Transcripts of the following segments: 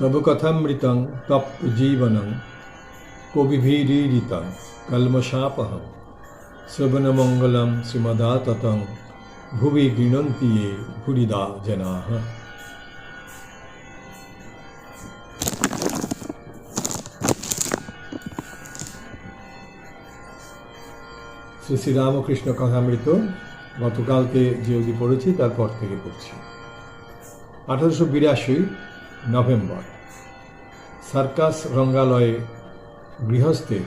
তব কথামৃতং তপ্ত জীবনং কবিভীরিতং কলমশাপহম শ্রবণমঙ্গলম শ্রীমদাততং ভুবি গৃণন্তি ये ভুরিদা জনাः শ্রী শ্রীরামকৃষ্ণ কথামৃত গতকালকে যে অবধি পড়েছি তারপর থেকে পড়ছি। আঠারোশো বিরাশি নভেম্বর। সার্কাস রঙ্গালয়ে গৃহস্থে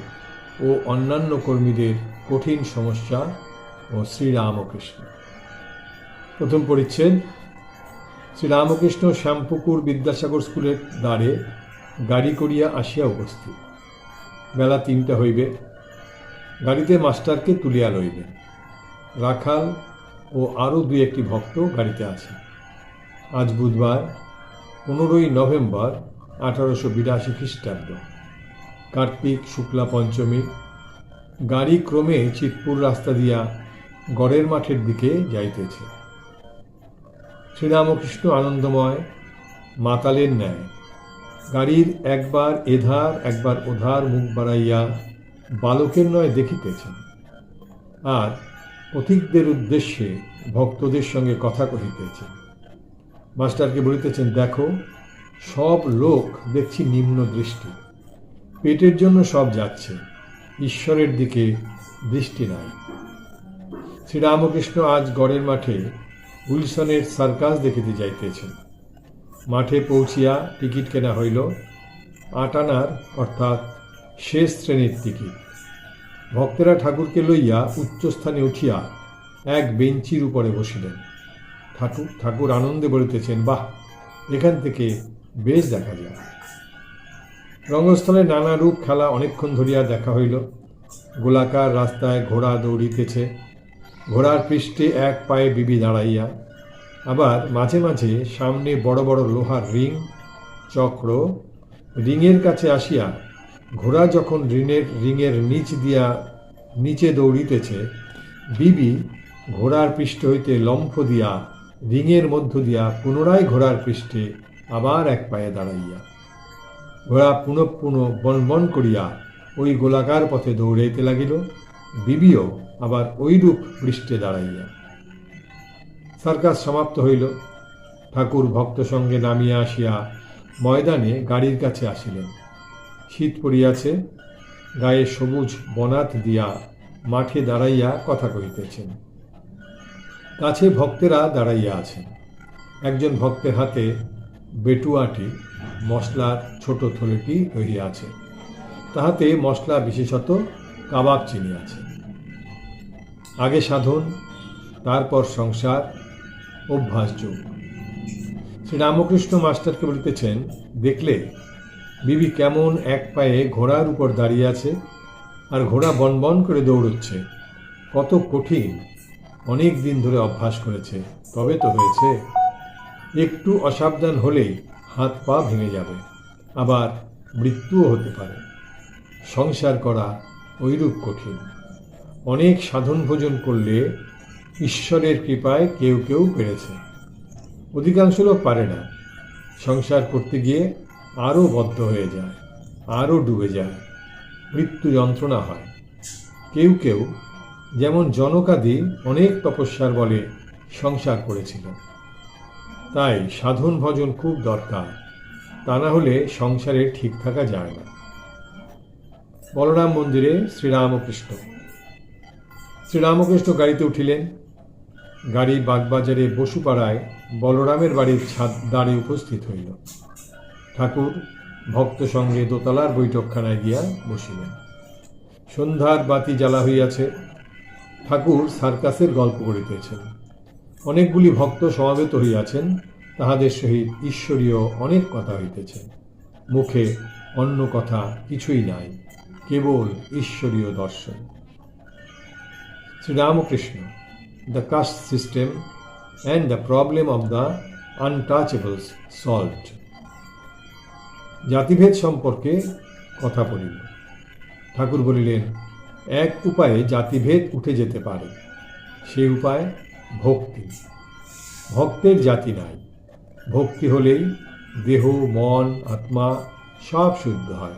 ও অন্যান্য কর্মীদের কঠিন সমস্যা ও শ্রীরামকৃষ্ণ। প্রথম পরিচ্ছেদ, শ্রীরামকৃষ্ণ শ্যামপুকুর বিদ্যাসাগর স্কুলের দ্বারে গাড়ি করিয়া আসিয়া উপস্থিত। বেলা তিনটা হইবে, গাড়িতে মাস্টারকে তুলিয়া লইবে। রাখাল ও আরও দুই একটি ভক্ত গাড়িতে আছে আজ বুধবার পনেরোই নভেম্বর আঠারোশো বিরাশি খ্রিস্টাব্দ। কার্তিক শুক্লা পঞ্চমী। গাড়ি ক্রমে চিতপুর রাস্তা দিয়া গড়ের মাঠের দিকে যাইতেছে। শ্রীরামকৃষ্ণ আনন্দময়, মাতালের ন্যায়। গাড়ির একবার এধার, একবার ওধার মুখ বাড়াইয়া বালকের নয় দেখিতেছেন। আর পথিকদের উদ্দেশ্যে ভক্তদের সঙ্গে কথা কহিতেছেন। মাস্টারকে বলিতেছেন, দেখো, সব লোক দেখছি নিম্ন দৃষ্টি। পেটের জন্য সব যাচ্ছে। ঈশ্বরের দিকে দৃষ্টি নাই। শ্রীরামকৃষ্ণ আজ গড়ের মাঠে উইলসনের সার্কাস দেখিতে যাইতেছেন। মাঠে পৌঁছিয়া টিকিট কেনা হইল। আট আনার, অর্থাৎ শেষ শ্রেণির টিকিট। ভক্তেরা ঠাকুরকে লইয়া উচ্চস্থানে উঠিয়া এক বেঞ্চির উপরে বসিলেন। ঠাকুর ঠাকুর আনন্দে বলিতেছেন, বাহ, এখান থেকে বেশ দেখা যায়। রঙ্গস্থলে নানা রূপ খেলা অনেকক্ষণ ধরিয়া দেখা হইল। গোলাকার রাস্তায় ঘোড়া দৌড়িতেছে। ঘোড়ার পৃষ্ঠে এক পায়ে বিবি দাঁড়াইয়া। আবার মাঝে মাঝে সামনে বড় বড় লোহার রিং, চক্র রিংয়ের কাছে আসিয়া ঘোড়া যখন ঋণের রিংয়ের নিচ দিয়া নিচে দৌড়িতেছে, বিবি ঘোড়ার পৃষ্ঠ হইতে লম্ফ দিয়া রিংয়ের মধ্য দিয়া পুনরায় ঘোড়ার পৃষ্ঠে আবার এক পায়ে দাঁড়াইয়া। ঘোড়া পুনঃ পুনঃ বনবন করিয়া ওই গোলাকার পথে দৌড়াইতে লাগিল, বিবিও আবার ওইরূপ পৃষ্ঠে দাঁড়াইয়া। সার্কাস সমাপ্ত হইল। ঠাকুর ভক্ত সঙ্গে নামিয়া আসিয়া ময়দানে গাড়ির কাছে আসিলেন। শীত পড়িয়াছে, গায়ে সবুজ বনাত দিয়া মাঠে দাঁড়াইয়া কথা কহিতেছেন। কাছে ভক্তেরা দাঁড়াইয়া আছেন। একজন ভক্তের হাতে বেটুয়াটি, মশলার ছোট থলেটি রহিয়া আছে। তাহাতে মশলা বিশেষত কাবাব চিনি আছে। আগে সাধন, তারপর সংসার, অভ্যাস যোগ। শ্রী রামকৃষ্ণ মাস্টারকে বলিতেছেন, দেখলে, বিবি কেমন এক পায়ে ঘোড়ার উপর দাঁড়িয়ে আছে আর ঘোড়া বনবন করে দৌড়চ্ছে। কত কঠিন অনেক দিন ধরে অভ্যাস করেছে, তবে তো হয়েছে। একটু অসাবধান হলেই হাত পা ভেঙে যাবে, আবার মৃত্যুও হতে পারে। সংসার করা ওইরূপ কঠিন। অনেক সাধন ভোজন করলে ঈশ্বরের কৃপায় কেউ কেউ পেরেছে অধিকাংশ লোক পারে না। সংসার করতে গিয়ে আরও বদ্ধ হয়ে যায়, আরও ডুবে যায়। মৃত্যু যন্ত্রণা হয়। কেউ কেউ যেমন জনকাদি অনেক তপস্যার বলে সংসার করেছিলেন তাই সাধন ভজন খুব দরকার, তা না হলে সংসারে ঠিক থাকা যায় না। বলরাম মন্দিরে শ্রীরামকৃষ্ণ। শ্রীরামকৃষ্ণ গাড়িতে উঠিলেন। গাড়ি বাগবাজারে বসুপাড়ায় বলরামের বাড়ির ছাদ দ্বারে উপস্থিত হইল। ঠাকুর ভক্ত সঙ্গে দোতলার বৈঠকখানায় গিয়া বসিলেন। সন্ধ্যার বাতি জ্বালা হইয়াছে। ঠাকুর সার্কাসের গল্প করিতেছেন। অনেকগুলি ভক্ত সমাবেত হইয়াছেন, তাহাদের সহিত ঈশ্বরীয় অনেক কথা হইতেছে। মুখে অন্য কথা কিছুই নাই, কেবল ঈশ্বরীয় দর্শন। Shri Ramakrishna, the caste system and the problem of the untouchables solved জাতিভেদ সম্পর্কে কথা বলিল। ঠাকুর বলিলেন এক উপায়ে জাতিভেদ উঠে যেতে পারে সেই উপায় ভক্তি। ভক্তের জাতি নাই। ভক্তি হলেই দেহ, মন, আত্মা সব শুদ্ধ হয়।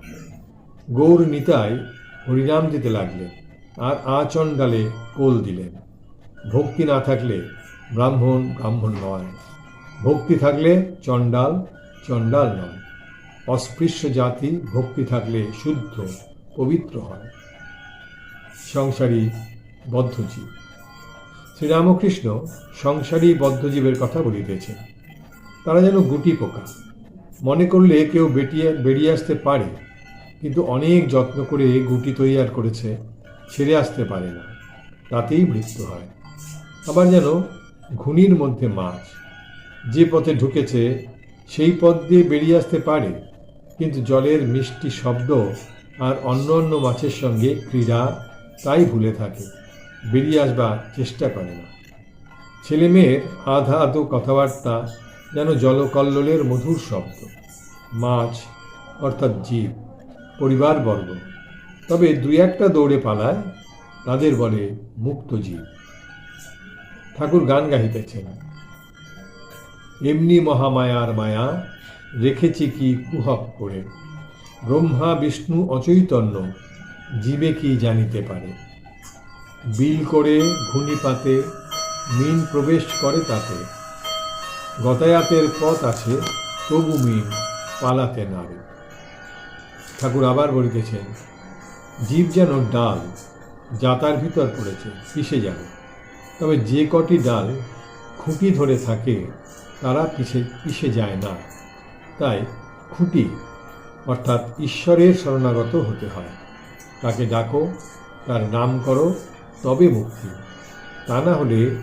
গৌর নিতাই হরিনাম দিতে লাগলেন আর আচণ্ডালে কোল দিলেন। ভক্তি না থাকলে ব্রাহ্মণ ব্রাহ্মণ নয়। ভক্তি থাকলে চণ্ডাল চণ্ডাল নয়। অস্পৃশ্য জাতি ভক্তি থাকলে শুদ্ধ পবিত্র হয়। সংসারী বদ্ধজীব। শ্রীরামকৃষ্ণ সংসারী বদ্ধজীবের কথা বলিতেছেন। তারা যেন গুটি পোকা। মনে করলে কেউ বেটিয়ে, বেরিয়ে আসতে পারে, কিন্তু অনেক যত্ন করে গুটি তৈয়ার করেছে, ছেড়ে আসতে পারে না। তাতেই মৃত্যু হয়। আবার যেন ঘুনির মধ্যে মাছ। যে পথে ঢুকেছে, সেই পথ দিয়ে বেরিয়ে আসতে পারে, কিন্তু জলের মিষ্টি শব্দ আর অন্য অন্য মাছের সঙ্গে ক্রীড়া তাই ভুলে থাকে। বেরিয়ে আসবার চেষ্টা করে না। ছেলে মেয়ের আধা আধো কথাবার্তা যেন জলকল্লোলের মধুর শব্দ। মাছ, অর্থাৎ জীব, পরিবারবর্গ। তবে দুই একটা দৌড়ে পালায়, তাদের বলে মুক্ত জীব। ঠাকুর গান গাহিতেছেন। এমনি মহামায়ার মায়া, রেখেছি কি কুহক করে। ব্রহ্মা, বিষ্ণু, অচৈতন্য জীবে কি জানিতে পারে? বিল করে ঘূর্ণি পাতে মিন প্রবেশ করে তাতে। গতায়াতের পথ আছে, তবু মিন পালাতে নারে। ঠাকুর আবার বলিতেছেন, জীব যেন ডাল যাতার ভিতর পড়েছে, পিষে যাবে। তবে যে কটি ডাল খুঁটি ধরে থাকে, তারা পিছে পিষে যায় না। তাই খুঁটি অর্থাৎ ঈশ্বরের শরণাগত হতে হয়। তাকে ডাকো, তার নাম করো, তবে মুক্তি। তা না হলে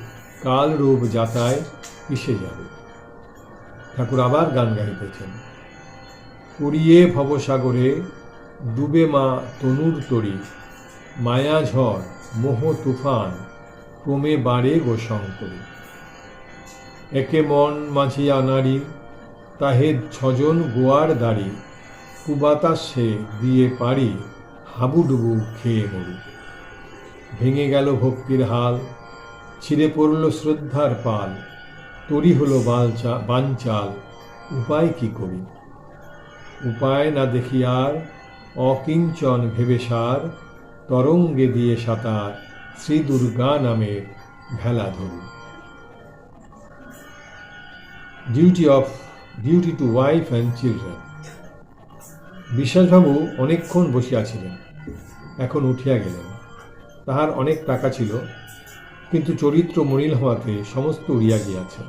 কাল রূপ যাতায় পিষে যাবে? ঠাকুর আবার গান গাইতেছেন। পুড়িয়ে ভবসাগরে ডুবে মা তনুর তরি, মায়া ঝড়, মোহ তুফান, ক্রমে বাড়ে গো শঙ্করী। একে মন মাঝিয়া নারী তাহে ছজন গোয়ার দাড়ি, কুবাতাসে দিয়ে পারি হাবুডুবু খেয়ে মরু। ভেঙে গেল ভক্তির হাল, ছিঁড়ে পড়ল শ্রদ্ধার পাল, তরি হলো বালচা বাঞ্চাল উপায় কি করি? উপায় না দেখি আর, অকিঞ্চন ভেবে সার, তরঙ্গে দিয়ে সাঁতার শ্রী দুর্গা নামের ভেলা ধরি। Duty of, duty to wife and children. বিশ্বাসবাবু অনেকক্ষণ বসিয়াছিলেন। এখন উঠিয়া গেলেন। তাহার অনেক টাকা ছিল, কিন্তু চরিত্র মলিন হওয়াতে সমস্ত উড়িয়া গিয়াছে।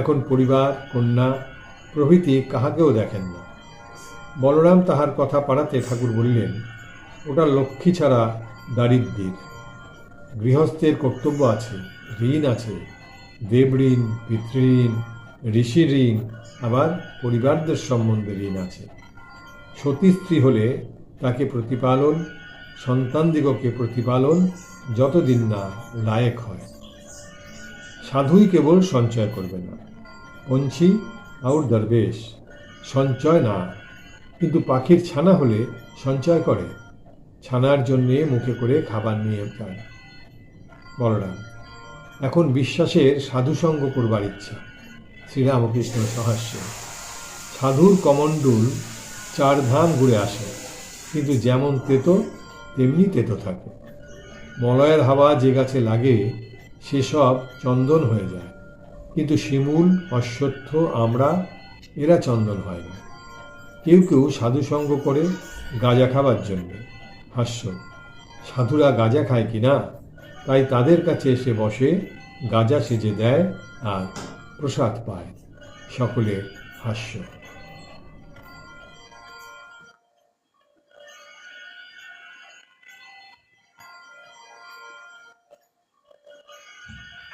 এখন পরিবার, কন্যা, প্রভৃতি কাহাকেও দেখেন না। বলরাম তাহার কথা পাড়াতে ঠাকুর বলিলেন, ওটা লক্ষ্মী ছাড়া দারিদ্রের গৃহস্থের কর্তব্য আছে, ঋণ আছে। দেবঋণ পিতৃঋণ ঋষি ঋণ, আবার পরিবারদের সম্বন্ধে ঋণ আছে। সতী স্ত্রী হলে তাকে প্রতিপালন সন্তানদিগকে প্রতিপালন যতদিন না লায়েক হয়। সাধুই কেবল সঞ্চয় করবে না। পঞ্ছি আউর দরবেশ, সঞ্চয় না। কিন্তু পাখির ছানা হলে সঞ্চয় করে। ছানার জন্যে মুখে করে খাবার নিয়ে যায় বলরাম, এখন বিশ্বাসের সাধুসঙ্গ করবার ইচ্ছা। শ্রীরামকৃষ্ণ সহাস্য। সাধুর কমণ্ডুল চার ধাম ঘুরে আসে। কিন্তু যেমন তেতো তেমনি তেতো থাকে। মলয়ের হাওয়া যে গাছে লাগে সেসব চন্দন হয়ে যায়। কিন্তু শিমুল, অশ্বত্থ, আমরা, এরা চন্দন হয় না। কেউ কেউ সাধুসঙ্গ করে গাঁজা খাবার জন্য। হাস্য, সাধুরা গাঁজা খায় কি না? তাই তাদের কাছে এসে বসে গাঁজা সেজে দেয় আর প্রসাদ পায়। সকলের হাস্য।